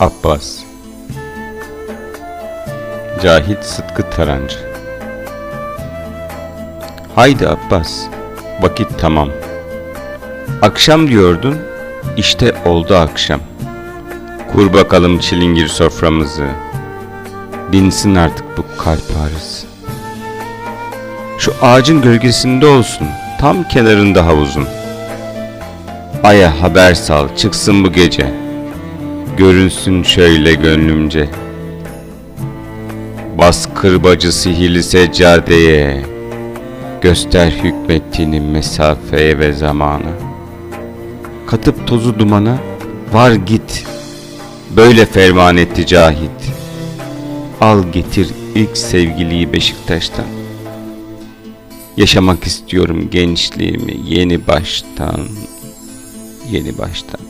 Abbas Cahit Sıtkı Tarancı Haydi Abbas, vakit tamam. Akşam diyordun, işte oldu akşam. Kur bakalım çilingir soframızı. Dinsin artık bu kalp ağrısı. Şu ağacın gölgesinde olsun, tam kenarında havuzun. Aya haber sal, çıksın bu gece. Görünsün şöyle gönlümce. Bas kırbacı sihirli seccadeye. Göster hükmettiğini mesafeye ve zamana. Katıp tozu dumana, var git. Böyle ferman etti Cahit. Al getir ilk sevgiliyi Beşiktaş'tan. Yaşamak istiyorum gençliğimi yeni baştan, yeni baştan.